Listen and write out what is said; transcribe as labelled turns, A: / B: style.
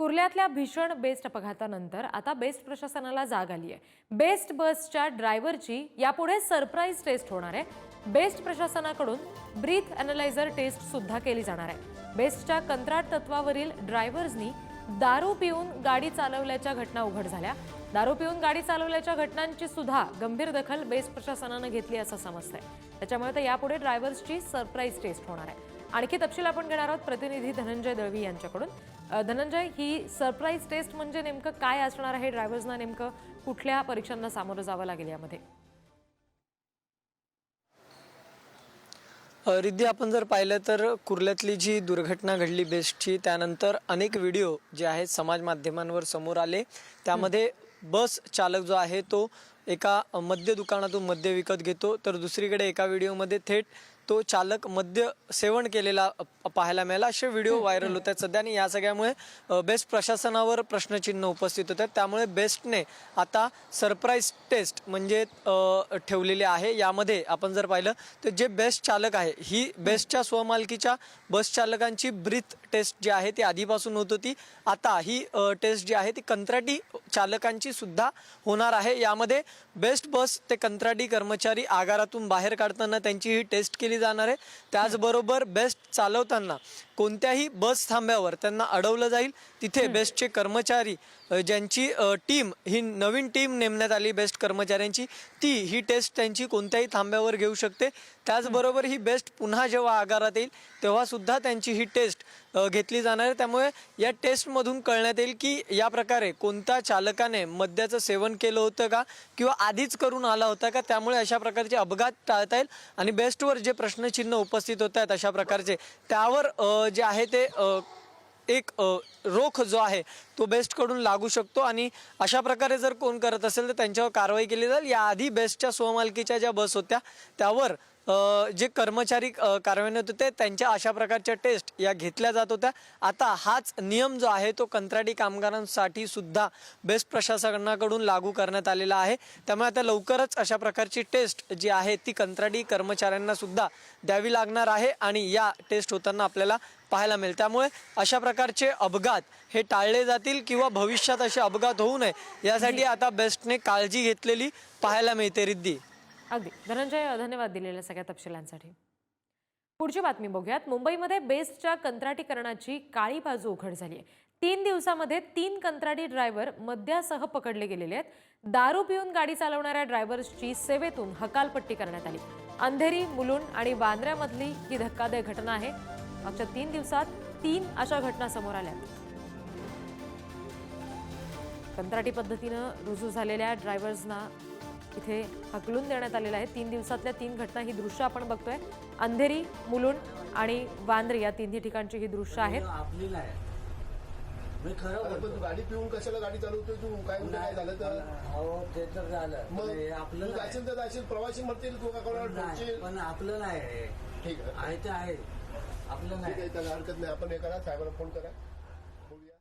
A: कुर्ल्यातल्या भीषण बेस्ट अपघातानंतर आता बेस्ट प्रशासनाला जाग आली आहे. बेस्ट बसच्या ड्रायव्हरची यापुढे सरप्राईज टेस्ट होणार आहे. बेस्ट प्रशासनाकडून ब्रीथ अॅनलायझर टेस्ट सुद्धा केली जाणार आहे. बेस्टच्या कंत्राट तत्वावरील ड्रायव्हर्सनी दारू पिऊन गाडी चालवल्याच्या घटना उघड झाल्या. दारू पिऊन गाडी चालवल्याच्या घटनांची सुद्धा गंभीर दखल बेस्ट प्रशासनानं घेतली असं समजतंय. त्याच्यामुळे तर यापुढे ड्रायव्हर्सची सरप्राईज टेस्ट होणार आहे. आणखी तपशील आपण घेणार आहोत. प्रतिनिधी धनंजय दळवी यांच्याकडून. धनंजय ही सरप्राईज टेस्ट म्हणजे नेमकं काय असणार आहे? ड्रायव्हर्सना नेमकं कुठल्या परीक्षांना सामोरं जावं लागेल यामध्ये?
B: रिद्धी आपण जर पाहिलं तर कुर्ल्यातली जी दुर्घटना घडली बेस्टची त्यानंतर अनेक व्हिडिओ जे आहेत समाज माध्यमांवर समोर आले. त्यामध्ये बस चालक जो आहे तो एका मद्य दुकानातून मद्य विकत घेतो तर दुसरीकडे एका व्हिडिओमध्ये थेट तो चालक मद्य सेवन केलेला पाहायला मिळाला. असे व्हिडिओ व्हायरल होत. आहेत सध्या आणि या सगळ्यामुळे बेस्ट प्रशासनावर प्रश्नचिन्ह उपस्थित होत. आहेत त्यामुळे बेस्टने आता सरप्राईज टेस्ट म्हणजे ठेवलेली आहे. यामध्ये आपण जर पाहिलं तर जे बेस्ट चालक आहे ही बेस्टच्या स्वमालकीच्या बस चालकांची ब्रीथ टेस्ट जी आहे ती आधीपासून होत होती. आता ही टेस्ट जी आहे ती कंत्राटी चालकांची सुद्धा होणार आहे. यामध्ये बेस्ट बस ते कंत्राटी कर्मचारी आगारातून बाहेर काढताना त्यांची ही टेस्ट केली जाणार आहे. त्याचबरोबर बेस्ट चालवताना कोणत्याही बस थांब्यावर त्यांना अडवलं जाईल. तिथे बेस्टचे कर्मचारी ज्यांची टीम ही नवीन टीम नेमण्यात आली बेस्ट कर्मचाऱ्यांची ती ही टेस्ट त्यांची कोणत्याही थांब्यावर घेऊ शकते. त्याचबरोबर ही बेस्ट पुन्हा जेव्हा आगारात येईल तेव्हा सुद्धा त्यांची ही टेस्ट घेतली जाणार आहे. त्यामुळे या टेस्टमधून कळण्यात येईल की या प्रकारे कोणत्या चालकाने मद्याचं सेवन केलं होतं का? किंवा आधीच करून आला होता का? त्यामुळे अशा प्रकारचे अपघात टाळता येईल. आणि बेस्टवर जे प्रश्नचिन्ह उपस्थित होत आहेत अशा प्रकारचे. त्यावर जे आहे ते एक रोख जो आहे तो बेस्टकडून लागू शकतो आणि अशा प्रकारे जर कोण करत असेल तर त्यांच्यावर कारवाई केली जाईल. याआधी बेस्टच्या स्वमालकीच्या ज्या बस होत्या त्यावर जे कर्मचारी कार्यान्वित होते त्यांच्या अशा प्रकारच्या टेस्ट या घेतल्या जात होत्या. आता हाच नियम जो आहे तो कंत्राटी कामगारांसाठी सुद्धा बेस्ट प्रशासनाकडून लागू करण्यात आलेला आहे. त्यामुळे आता लवकरच अशा प्रकारची टेस्ट जी आहे ती कंत्राटी कर्मचाऱ्यांना सुद्धा द्यावी लागणार आहे आणि या टेस्ट होताना आपल्याला पाहायला मिळेल. त्यामुळे अशा प्रकारचे अपघात हे टाळले जातील किंवा भविष्यात असे अपघात होऊ नये यासाठी आता बेस्टने काळजी घेतलेली पाहायला मिळते. रिद्धी.
A: अगदी. धनंजय धन्यवाद दिलेल्या सगळ्या तपशिलांसाठी. पुढची बातमी बघूयात. मुंबईमध्ये बेस्टच्या कंत्राटीकरणाची काळी बाजू उघड झाली आहे. तीन दिवसामध्ये तीन कंत्राटी ड्रायव्हर मद्यासह पकडले गेलेले आहेत. दारू पिऊन गाडी चालवणाऱ्या ड्रायव्हर्सची सेवेतून हकालपट्टी करण्यात आली. अंधेरी मुलुंड आणि बांद्र्यामधली ही धक्कादायक घटना आहे. मागच्या तीन दिवसात तीन अशा घटना समोर आल्या. कंत्राटी पद्धतीनं रुजू झालेल्या ड्रायव्हर्सना इथे हकलून देण्यात आलेलं आहे. तीन दिवसातल्या तीन घटना ही दृश्य आपण बघतोय. अंधेरी मुलुंड आणि वांद्रे या तिन्ही ठिकाणची ही दृश्य आहेत
C: आपली नाही मी खरं
D: पण तू गाडी पिऊन कशाला गाडी चालवतोय तू? काय कुठे काय झालं तर?
C: हो ते तर झालं.
D: मग तू
C: आपलं नाही.
D: जाशील तर जाशील प्रवासी म्हणतील तू का कोणाला
C: नाही,
D: ठोकशील?
C: पण आपलं नाही हे.
D: ठीक आहे.
C: आहे ते आहे. आपलं
D: ठीक
C: नाही.
D: आहे त्याला हरकत नाही. आपण हे करा साहेबांना फोन करा. बोलूया.